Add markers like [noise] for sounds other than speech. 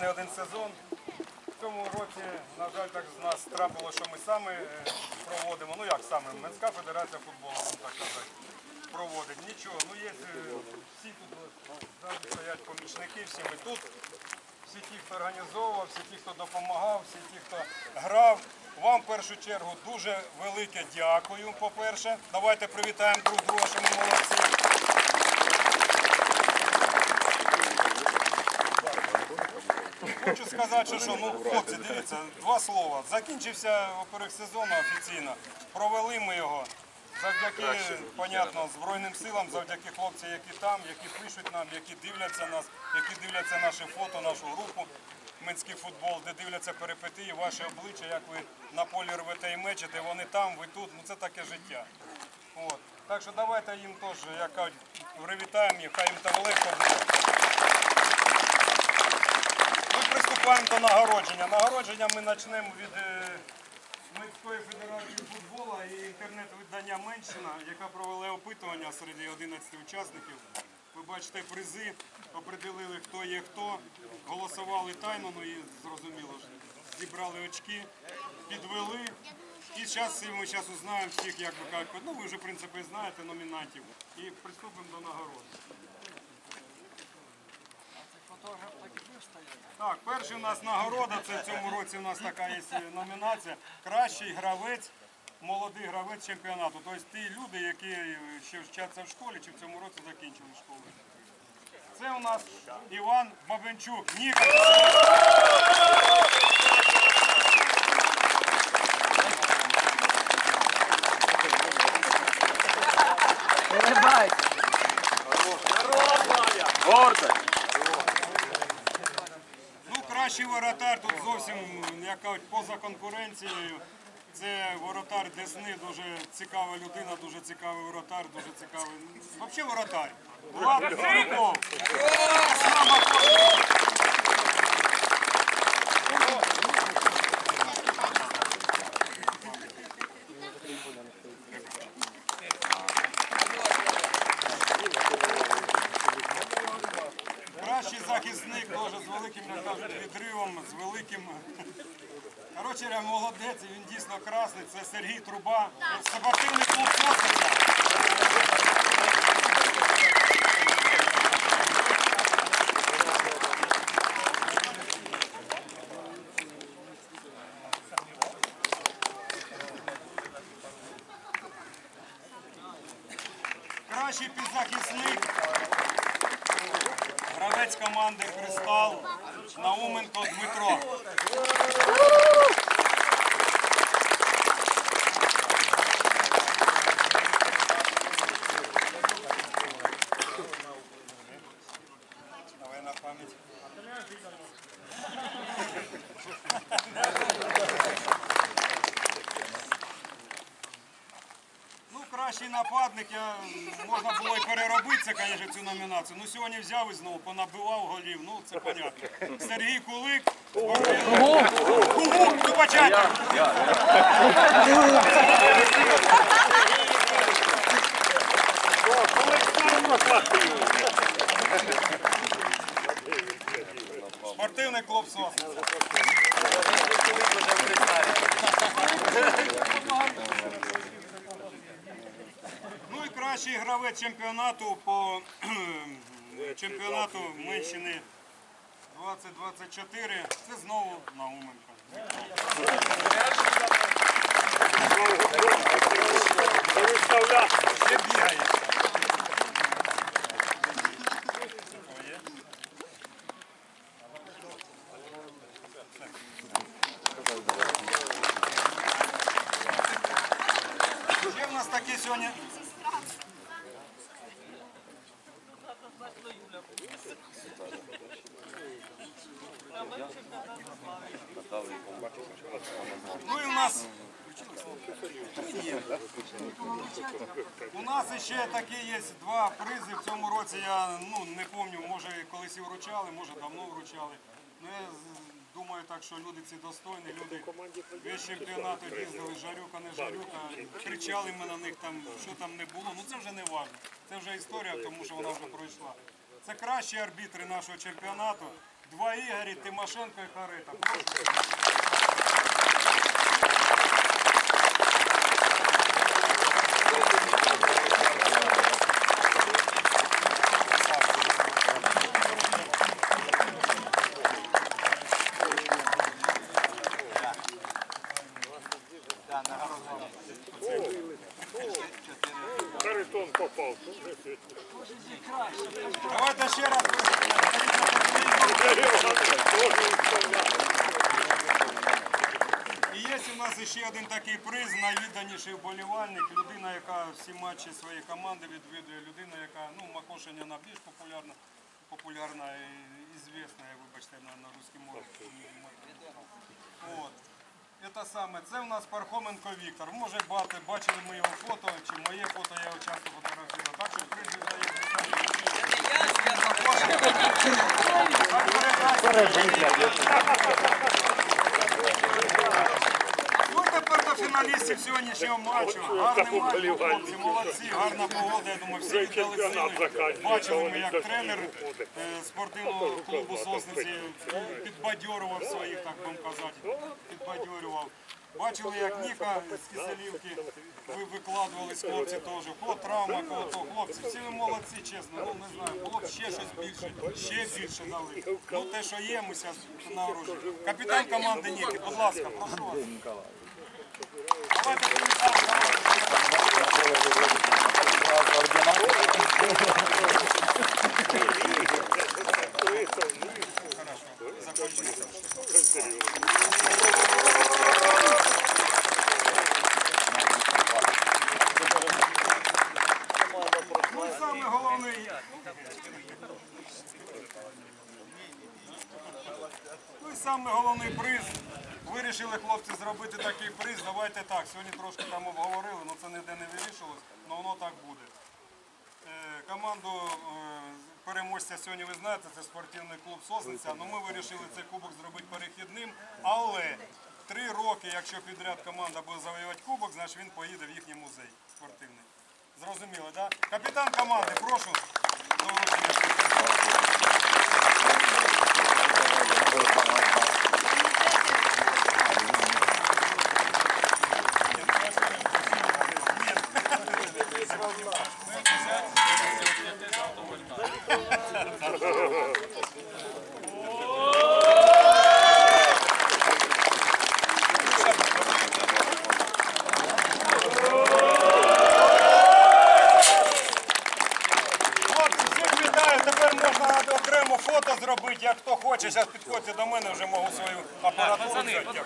не один сезон. В цьому році, на жаль, так з нас трапило, що ми самі е, проводимо. Ну як саме, Менська федерація футболу, так казати, проводить. Нічого, ну є е, всі тут завжди стоять помічники, всі ми тут. Всі ті, хто організовував, всі ті, хто допомагав, всі ті, хто грав. Вам в першу чергу дуже велике дякую, по-перше. Давайте привітаємо друг друга, що ми молодці. Хочу сказати, що, що ну, хлопці, дивіться, два слова. Закінчився оперек сезону офіційно. Провели ми його. Завдяки, понятно, Збройним силам, завдяки хлопцям, які там, які пишуть нам, які дивляться нас, які дивляться наше фото, нашу групу Минський футбол, де дивляться перипетії, ваші обличчя, як ви на полі рвете і мечете, вони там, ви тут, ну це таке життя. От. Так що давайте їм теж, як кажуть, привітаємо їх, хай їм там легко буде. Приступаємо до нагородження. Нагородження ми почнемо від е, федерації футболу і інтернет-видання Менщина, яка провела опитування серед 11 учасників. Ви бачите призи, определили, хто є хто, голосували тайно, ну і зрозуміло зібрали очки, підвели. І зараз ми зараз узнаємо всіх, як ви кажете, ну ви вже в принципі знаєте номінантів. І приступимо до нагород. Так, перша у нас нагорода, це в цьому році у нас така є номінація. Кращий гравець, молодий гравець чемпіонату. Тобто ті люди, які ще вчаться в школі чи в цьому році закінчили школу. Це у нас Іван Бабенчук. Ніка. Ну, кращий воротар тут зовсім, як поза конкуренцією. Це воротар Десни, дуже цікава людина, дуже цікавий воротар, дуже цікавий. Взагалі воротар. Влад Сиріков. Кращий захисник теж з великим, як кажуть, відривом, великим. Коротше, молодець, він дійсно красний. Це Сергій Труба, спортивний клуб «Сосниця». Кращий підзахисник. Гравець команди Кристал Науменко Дмитро. Кращий нападник, я, можна було і переробити це, звісно, цю номінацію. Ну, сьогодні взяв і знову понабивав голів, ну, це понятно. Сергій Кулик. Спортивний клуб. Ну і кращий гравець чемпіонату по [clears throat] чемпіонату Менщини 2024. Це знову Науменко. Ще бігає. В нас такі сьогодні. Ну і у нас. У нас ще такі є два призи в цьому році. Я ну, не пам'ятаю, може колись і вручали, може давно вручали. Ну, я думаю так, що люди ці достойні, люди весь чемпіонату їздили, жарюка, не жарюка, кричали ми на них там, що там не було. Ну це вже не важливо. Це вже історія, тому що вона вже пройшла. Це кращі арбітри нашого чемпіонату. два Ігорі, Тимошенко і Харита. Харитон попав. Давайте ще раз. І є у нас ще один такий приз, найвідданіший вболівальник, людина, яка всі матчі своєї команди відвідує, людина, яка ну, Макошиняна більш популярна, популярна і звісна, вибачте, на, на русській мові. От. Це саме, це у нас Пархоменко Віктор. Може бати, бачили ми його фото, чи моє фото, я його часто фотографую. Так що приз Ну тепер до фіналістів сьогоднішнього матчу. Гарний матч, хлопці, молодці, гарна погода. Я думаю, всі віддали сили. Бачили ми, як тренер е, спортивного клубу Сосниці підбадьорював своїх, так вам казати, підбадьорював. Бачили, як Ніка з Киселівки ви викладувались, хлопці теж. Кого травма, кого то хлопці. Всі ви молодці, чесно. Ну не знаю, було б ще щось більше, ще більше дали. Ну те, що є, ми зараз нагороджуємо. Капітан команди Ніки, будь ласка, прошу вас. Давайте привітаємо. Хорошо, закончилися. Ну і саме головний. Приз. Вирішили хлопці зробити такий приз. Давайте так. Сьогодні трошки там обговорили, але це ніде не вирішилось, але воно так буде. Е, Команду е, переможця сьогодні ви знаєте, це спортивний клуб Сосниця. Ну ми вирішили цей кубок зробити перехідним, але три роки, якщо підряд команда буде завоювати кубок, значить він поїде в їхній музей спортивний. Зрозуміло, так? Капітан команди, прошу. до вручення. Хлопці, всіх вітаю. Тепер можна окремо фото зробити, як хто хоче. Зараз підходьте до мене, вже можу свою апаратуру взяти.